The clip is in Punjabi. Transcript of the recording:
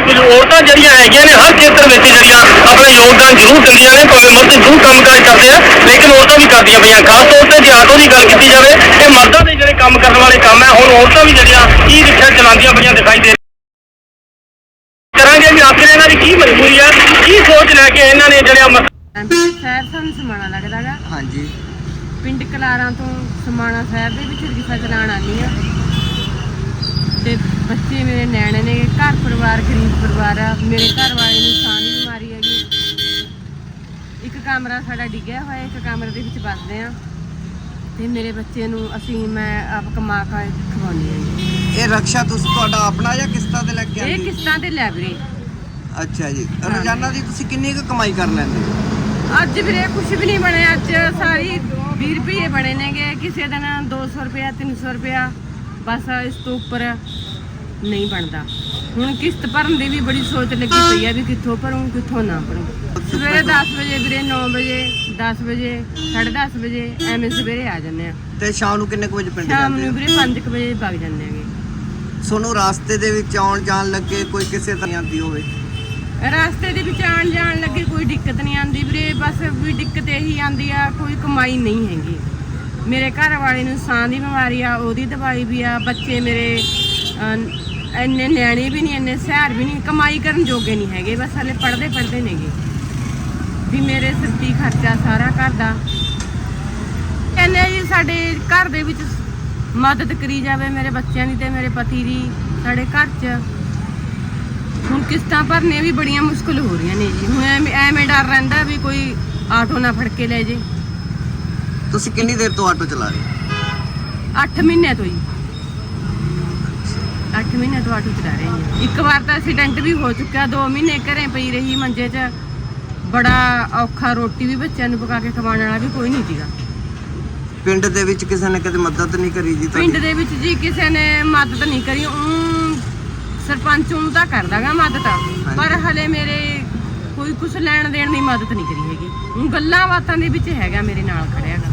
ਵੀ ਔਰਤਾਂ ਜਿਹੜੀਆਂ ਹੈਗੀਆਂ ਨੇ ਹਰ ਖੇਤਰ ਵਿੱਚ ਜਿਹੜੀਆਂ ਆਪਣਾ ਯੋਗਦਾਨ ਜ਼ਰੂਰ ਦਿੰਦੀਆਂ ਨੇ ਭਾਵੇਂ ਮਰਦ ਜ਼ਰੂਰ ਕੰਮਕਾਜ ਕਰਦੇ ਆ ਲੇਕਿਨ ਔਰਤਾਂ ਵੀ ਕਰਦੀਆਂ ਪਈਆਂ। ਖਾਸ ਤੌਰ ਤੇ ਜੇ ਆਟੋ ਦੀ ਗੱਲ ਕੀਤੀ ਜਾਵੇ ਇਹ ਮਰਦਾਂ ਦੇ ਜਿਹੜੇ ਕੰਮ ਕਰਨ ਵਾਲੇ ਕੰਮ ਹੈ ਹੁਣ ਔਰਤਾਂ ਵੀ ਜਿਹੜੀਆਂ ਈ ਰਿਕਸ਼ਾ ਚਲਾਉਂਦੀਆਂ ਪਈਆਂ ਦਿਖਾਈ ਦੇ ਕਰਾਂਗੇ ਵੀ ਆਖਿਰ ਇਹਨਾਂ ਦੀ ਕੀ ਮਜਬੂਰੀ ਹੈ ਕੀ ਸੋਚ ਲੈ ਕੇ ਇਹਨਾਂ ਨੇ ਜਿਹੜਿਆ ਮਸ- ਸ਼ਹਿਰ ਸਾਨੂੰ ਸਮਾਣਾ ਲੱਗਦਾਗਾ। ਹਾਂਜੀ। ਪਿੰਡ ਕਲਾਰਾਂ ਤੋਂ ਸਮਾਣਾ ਸ਼ਹਿਰ ਦੇ ਵਿੱਚ ਰਿਕਸ਼ਾ ਚਲਾਉਣ ਆਉਂਦੀ ਆ। ਤੇ ਬੱਚੇ ਮੇਰੇ ਨਿਆਣੇ ਨੇ ਘਰ ਪਰਿਵਾਰ ਗਰੀਬ ਪਰਿਵਾਰ ਆ। ਮੇਰੇ ਘਰ ਵਾਲੇ ਨੂੰ ਸਾਹ ਦੀ ਬਿਮਾਰੀ ਹੈਗੀ। ਇੱਕ ਕਮਰਾ ਸਾਡਾ ਡਿੱਗਿਆ ਹੋਇਆ ਇੱਕ ਕਮਰੇ ਦੇ ਵਿੱਚ ਵੱਸਦੇ ਆ। ਤੇ ਮੇਰੇ ਬੱਚੇ ਨੂੰ ਅਸੀਂ ਮੈਂ ਆਪ ਕਮਾ ਕੇ ਖਵਾਉਣੀ ਆ ਜੀ। ਇਹ ਰਕਸ਼ਾ ਤੁਸੀਂ ਤੁਹਾਡਾ ਆਪਣਾ ਜਾਂ ਕਿਸ਼ਤਾਂ ਤੇ ਲੈ ਕੇ ਇਹ ਆਉਂਦੇ? ਕਿਸ਼ਤਾਂ ਤੇ ਅੱਛਾ ਜੀ। ਰੋਜ਼ਾਨਾ ਦੀ ਤੁਸੀਂ ਕਿੰਨੀ ਕੁ ਕਮਾਈ ਕਰ ਲੈਂਦੇ ਹੋ? ਅੱਜ ਵੀਰੇ ਕੁਝ ਵੀ ਨਹੀਂ ਬਣਿਆ ਅੱਜ ਸਾਰੀ 20 ਰੁਪਏ ਬਣੇ ਨੇਗੇ। ਕਿਸੇ ਦਿਨ 200 ਰੁਪਇਆ 300 ਰੁਪਇਆ। ਬਸ ਇਸ ਤੋਂ ਉੱਪਰ ਨਹੀਂ ਬਣਦਾ। ਹੁਣ ਕਿਸ਼ਤ ਭਰਨ ਦੀ ਵੀ ਬੜੀ ਸੋਚ ਲੱਗੀ ਪਈ ਆ ਵੀ ਕਿੱਥੋਂ ਭਰੂੰ ਕਿੱਥੋਂ ਨਾ ਭਰੂੰ। ਸਵੇਰੇ 10 ਵਜੇ ਵੀਰੇ 9 ਵਜੇ 10 ਵਜੇ 10:30 ਵਜੇ ਐਵੇਂ ਸਵੇਰੇ ਆ ਜਾਂਦੇ ਆ। ਤੇ ਸ਼ਾਮ ਨੂੰ ਕਿੰਨੇ ਕੁ ਵਜੇ ਪਿੰਡ ਸ਼ਾਮ ਜਾਂਦੇ ਨੂੰ ਹੋ ਵੀਰੇ 5 ਵਜੇ ਵਗ ਜਾਂਦੇ ਆਗੇ ਤੁਹਾਨੂੰ ਰਾਸਤੇ ਦੇ ਵਿੱਚ ਆਉਣ ਜਾਣ ਲੱਗੇ ਕੋਈ ਕਿਸੇ ਤਰ੍ਹਾਂ ਆਉਂਦੀ ਹੋਵੇ? ਰਸਤੇ ਦੇ ਵਿੱਚ ਆਣ ਜਾਣ ਲੱਗੇ ਕੋਈ ਦਿੱਕਤ ਨਹੀਂ ਆਂਦੀ ਵੀਰੇ ਬਸ ਵੀ ਦਿੱਕਤ ਇਹੀ ਆਂਦੀ ਆ ਕੋਈ ਕਮਾਈ ਨਹੀਂ ਹੈਗੀ। ਮੇਰੇ ਘਰ ਵਾਲੇ ਨੂੰ ਸਾਹ ਦੀ ਬਿਮਾਰੀ ਆ, ਉਹਦੀ ਦਵਾਈ ਵੀ ਆ, ਬੱਚੇ ਮੇਰੇ ਇੰਨੇ ਨਿਆਣੇ ਵੀ ਨਹੀਂ, ਇੰਨੇ ਸਹਿਰ ਵੀ ਨਹੀਂ, ਕਮਾਈ ਕਰਨ ਜੋਗੇ ਨਹੀਂ ਹੈਗੇ, ਬਸ ਹਲੇ ਪੜਦੇ ਪੜਦੇ ਨੇਗੇ। ਵੀ ਮੇਰੇ ਸਿਰ ਤੇ ਖਰਚਾ ਸਾਰਾ ਘਰ ਦਾ। ਕਹਿੰਦੇ ਜੀ ਸਾਡੇ ਘਰ ਦੇ ਵਿੱਚ ਮਦਦ ਕਰੀ ਜਾਵੇ ਮੇਰੇ ਬੱਚਿਆਂ ਦੀ ਤੇ ਮੇਰੇ ਪਤੀ ਦੀ, ਸਾਡੇ ਘਰ 'ਚ। ਹੁਣ ਕਿਸ਼ਤਾਂ ਭਰਨੇ ਵੀ ਬੜੀਆਂ ਮੁਸ਼ਕਲ ਹੋ ਰਹੀਆਂ ਨੇ ਜੀ। ਹੁਣ ਐਵੇਂ ਐਵੇਂ ਡਰ ਰਹਿੰਦਾ ਵੀ ਕੋਈ ਆਟੋ ਨਾ ਫੜ ਕੇ ਲੈ ਜੇ। ਤੁਸੀਂ ਕਿੰਨੀ ਦੇਰ ਤੋਂ ਆਟੋ ਚਲਾ ਰਹੇ ਹੋ? 8 ਮਹੀਨੇ ਤੋਂ ਜੀ। 8 ਮਹੀਨੇ ਤੋਂ ਆਟੋ ਚਲਾ ਰਹੇ ਹਾਂ। ਇੱਕ ਵਾਰ ਤਾਂ ਐਕਸੀਡੈਂਟ ਵੀ ਹੋ ਚੁੱਕਿਆ 2 ਮਹੀਨੇ ਘਰੇ ਪਈ ਰਹੀ ਮੰਜੇ 'ਚ। ਬੜਾ ਔਖਾ ਰੋਟੀ ਵੀ ਬੱਚਿਆਂ ਨੂੰ ਪਕਾ ਕੇ ਖਵਾਉਣ ਵਾਲਾ ਵੀ ਕੋਈ ਨਹੀਂ ਸੀਗਾ। ਪਿੰਡ ਦੇ ਵਿੱਚ ਕਿਸੇ ਨੇ ਕਦੇ ਮਦਦ ਨਹੀਂ ਕਰੀ ਜੀ ਪਿੰਡ ਦੇ ਵਿੱਚ ਜੀ ਕਿਸੇ ਨੇ ਮਦਦ ਨਹੀਂ ਕਰੀ। ਉਹ ਸਰਪੰਚ ਨੂੰ ਤਾਂ ਕਰਦਾਗਾ ਮਦਦ। ਪਰ ਹਲੇ ਮੇਰੇ ਕੋਈ ਕੁਝ ਲੈਣ ਦੇਣ ਦੀ ਮਦਦ ਨਹੀਂ ਕਰੀ ਹੈਗੀ। ਗੱਲਾਂ ਬਾਤਾਂ ਦੇ ਵਿੱਚ ਹੈਗਾ ਮੇਰੇ ਨਾਲ ਖੜਿਆਗਾ